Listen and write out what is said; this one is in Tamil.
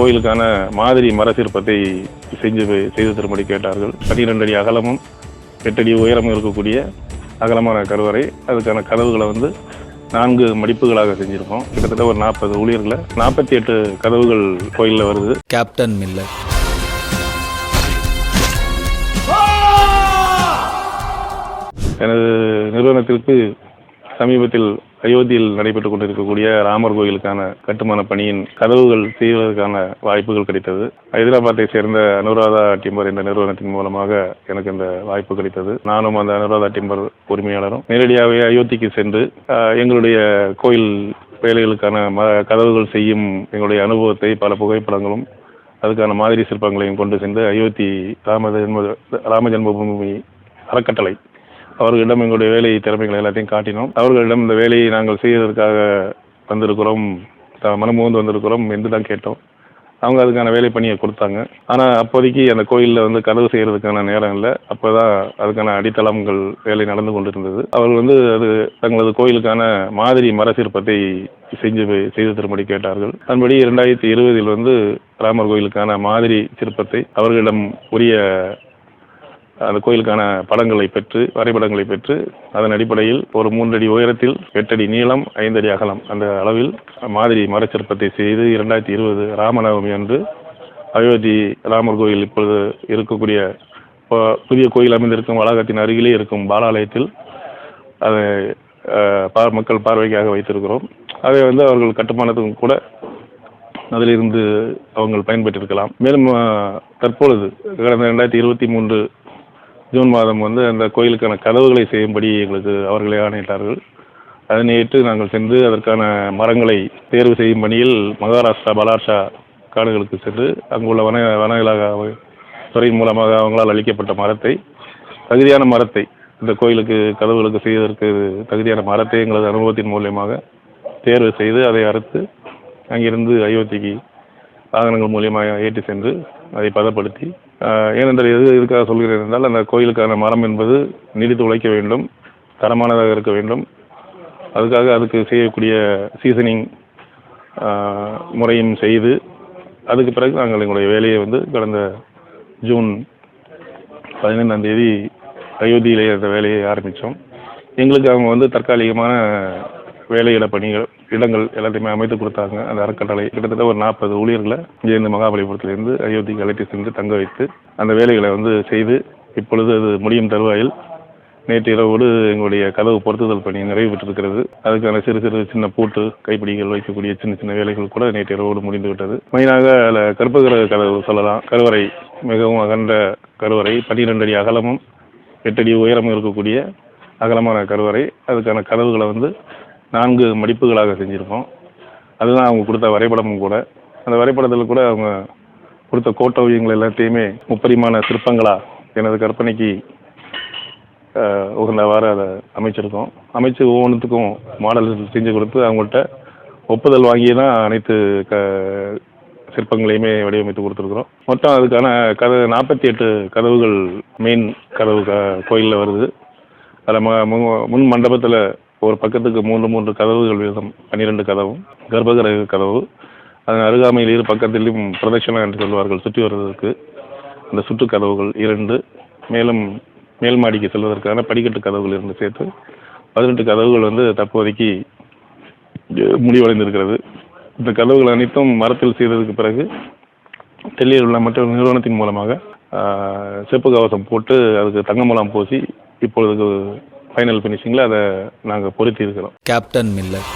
கோயிலுக்கான மாதிரி மர சிற்பத்தை செஞ்சு செய்து தரும்படி கேட்டார்கள். பன்னிரெண்டு அடி அகலமும் எட்டடி உயரமும் இருக்கக்கூடிய அகலமான கருவறை. அதுக்கான கதவுகளை வந்து நான்கு மடிப்புகளாக செஞ்சுருக்கோம். கிட்டத்தட்ட ஒரு நாற்பது ஊழியர்களை. நாற்பத்தி எட்டு கதவுகள் கோயிலில் வருது. கேப்டன் மில்லர் எனது நிறுவனத்திற்கு சமீபத்தில் அயோத்தியில் நடைபெற்றுக் கொண்டிருக்கக்கூடிய ராமர் கோயிலுக்கான கட்டுமான பணியின் கதவுகள் செய்வதற்கான வாய்ப்புகள் கிடைத்தது. ஹைதராபாத்தை சேர்ந்த அனுராதா டிம்பர் என்ற நிறுவனத்தின் மூலமாக எனக்கு இந்த வாய்ப்பு கிடைத்தது. நானும் அந்த அனுராதா டிம்பர் உரிமையாளரும் நேரடியாகவே அயோத்திக்கு சென்று எங்களுடைய கோயில் வேலைகளுக்கான ம கதவுகள் செய்யும் எங்களுடைய அனுபவத்தை பல புகைப்படங்களும் அதுக்கான மாதிரி சிற்பங்களையும் கொண்டு சென்று அயோத்தி ராம ஜென்ம ராம ஜென்மபூமி அறக்கட்டளை அவர்களிடம் எங்களுடைய வேலை திறமைகளை எல்லாத்தையும் காட்டினோம். அவர்களிடம் இந்த வேலையை நாங்கள் செய்வதற்காக வந்திருக்கிறோம். த- மனமுகந்து வந்திருக்கிறோம் என்று தான் கேட்டோம். அவங்க அதுக்கான வேலை பணியை கொடுத்தாங்க. ஆனால் அப்போதைக்கு அந்த கோயிலில் வந்து கதவு செய்கிறதுக்கான நேரம் இல்லை. அப்போ தான் அதுக்கான அடித்தளங்கள் வேலை நடந்து கொண்டிருந்தது. அவர்கள் வந்து அது தங்களது கோயிலுக்கான மாதிரி மர சிற்பத்தை செஞ்சு செய்து தரும்படி கேட்டார்கள். அதன்படி இரண்டாயிரத்தி இருபதில் வந்து ராமர் கோயிலுக்கான மாதிரி சிற்பத்தை அவர்களிடம் உரிய அந்த கோயிலுக்கான படங்களை பெற்று வரைபடங்களை பெற்று அதன் அடிப்படையில் ஒரு மூன்றடி உயரத்தில் எட்டடி நீளம் ஐந்தடி அகலம் அந்த அளவில் மாதிரி மரச்சிற்பத்தை செய்து இரண்டாயிரத்தி இருபது ராமநவமி அன்று அயோத்தி ராமர் கோயில் இப்பொழுது இருக்கக்கூடிய புதிய கோயில் அமைந்திருக்கும் வளாகத்தின் அருகிலே இருக்கும் பாலாலயத்தில் அதை பார் மக்கள் பார்வைக்காக வைத்திருக்கிறோம். அதை வந்து அவர்கள் கட்டுமானத்துக்கும் கூட அதிலிருந்து அவங்க பயன்பெற்றிருக்கலாம். மேலும் தற்பொழுது கடந்த ரெண்டாயிரத்தி இருபத்தி மூன்று ஜூன் மாதம் வந்து அந்த கோயிலுக்கான கதவுகளை செய்யும்படி எங்களுக்கு அவர்களே ஆணையிட்டார்கள். அதனை ஏற்று நாங்கள் சென்று அதற்கான மரங்களை தேர்வு செய்யும் பணியில் மகாராஷ்டிரா பலார்ஷா காடுகளுக்கு சென்று அங்குள்ள வன வன இலாகா துறையின் மூலமாக அவங்களால் அளிக்கப்பட்ட மரத்தை தகுதியான மரத்தை இந்த கோயிலுக்கு கதவுகளுக்கு செய்வதற்கு தகுதியான மரத்தை எங்களது அனுபவத்தின் மூலியமாக தேர்வு செய்து அதை அறுத்து அங்கிருந்து அயோத்திக்கு வாகனங்கள் மூலியமாக ஏற்றி சென்று அதை பதப்படுத்தி ஏனென்றால் எது எதுக்காக சொல்கிறேன் என்றால் அந்த கோயிலுக்கான மரம் என்பது நீடித்து உழைக்க வேண்டும் தரமானதாக இருக்க வேண்டும். அதுக்காக அதுக்கு செய்யக்கூடிய சீசனிங் முறையும் செய்து அதுக்கு பிறகு நாங்கள் எங்களுடைய வேலையை வந்து கடந்த ஜூன் பதினைந்தாம் தேதி அயோத்தியிலே அந்த வேலையை ஆரம்பித்தோம். எங்களுக்கு அவங்க வந்து தற்காலிகமான வேலையிட பணிகள் இடங்கள் எல்லாத்தையுமே அமைத்து கொடுத்தாங்க. அந்த அறக்கட்டளை கிட்டத்தட்ட ஒரு நாற்பது ஊழியர்களை இங்கேருந்து மகாபலிபுரத்திலிருந்து அயோத்திக்கு அழைத்து சென்று தங்க வைத்து அந்த வேலைகளை வந்து செய்து இப்பொழுது அது முடியும் தருவாயில் நேற்று இரவோடு எங்களுடைய கதவு பொருத்துதல் பணி நிறைவு பெற்றிருக்கிறது. அதுக்கான சிறு சிறு சின்ன பூட்டு கைப்பிடிகள் வைக்கக்கூடிய சின்ன சின்ன வேலைகள் கூட நேற்று இரவோடு முடிந்து விட்டது. மெயினாக அதில் கற்பகிரக கதவு சொல்லலாம். கருவறை மிகவும் அகன்ற கருவறை பன்னிரெண்டு அடி அகலமும் எட்டடி உயரமும் இருக்கக்கூடிய அகலமான கருவறை. அதுக்கான கதவுகளை வந்து நான்கு மடிப்புகளாக செஞ்சுருக்கோம். அதுதான் அவங்க கொடுத்த வரைபடமும் கூட. அந்த வரைபடத்தில் கூட அவங்க கொடுத்த கோட்டோவியங்கள் எல்லாத்தையுமே முப்பரிமான சிற்பங்களாக எனது கற்பனைக்கு உகந்தவாறு அதை அமைச்சிருக்கோம். அமைச்சு ஒவ்வொன்றுத்துக்கும் மாடல் செஞ்சு கொடுத்து அவங்கள்ட்ட ஒப்புதல் வாங்கி தான் அனைத்து க சிற்பங்களையுமே வடிவமைத்து கொடுத்துருக்குறோம். மொத்தம் அதுக்கான கதவு நாற்பத்தி எட்டு கதவுகள் மெயின் கதவு க கோயிலில் வருது. அதில் ம மு- முன் மண்டபத்தில் ஒரு பக்கத்துக்கு மூன்று மூன்று கதவுகள் வீதம் பன்னிரெண்டு கதவும் கர்ப்பகிரக கதவு. அதன் அருகாமையில் இரு பக்கத்திலும் பிரதட்சணம் என்று சொல்வார்கள் சுற்றி வருவதற்கு. அந்த சுற்று கதவுகள் இரண்டு. மேலும் மேல் மாடிக்கு செல்வதற்கான படிக்கட்டு கதவுகள் இருந்து சேர்த்து பதினெட்டு கதவுகள் வந்து தற்போதைக்கு முடிவடைந்திருக்கிறது. இந்த கதவுகள் அனைத்தும் மரத்தில் செய்ததுக்கு பிறகு டெல்லியில் உள்ள மற்ற நிறுவனத்தின் மூலமாக செப்பு கவசம் போட்டு அதுக்கு தங்க மூலம் பூசி இப்பொழுது ஃபைனல் ஃபினிஷிங்கில் அதை நாங்கள் பொருத்தி இருக்கிறோம் கேப்டன் மில்லர்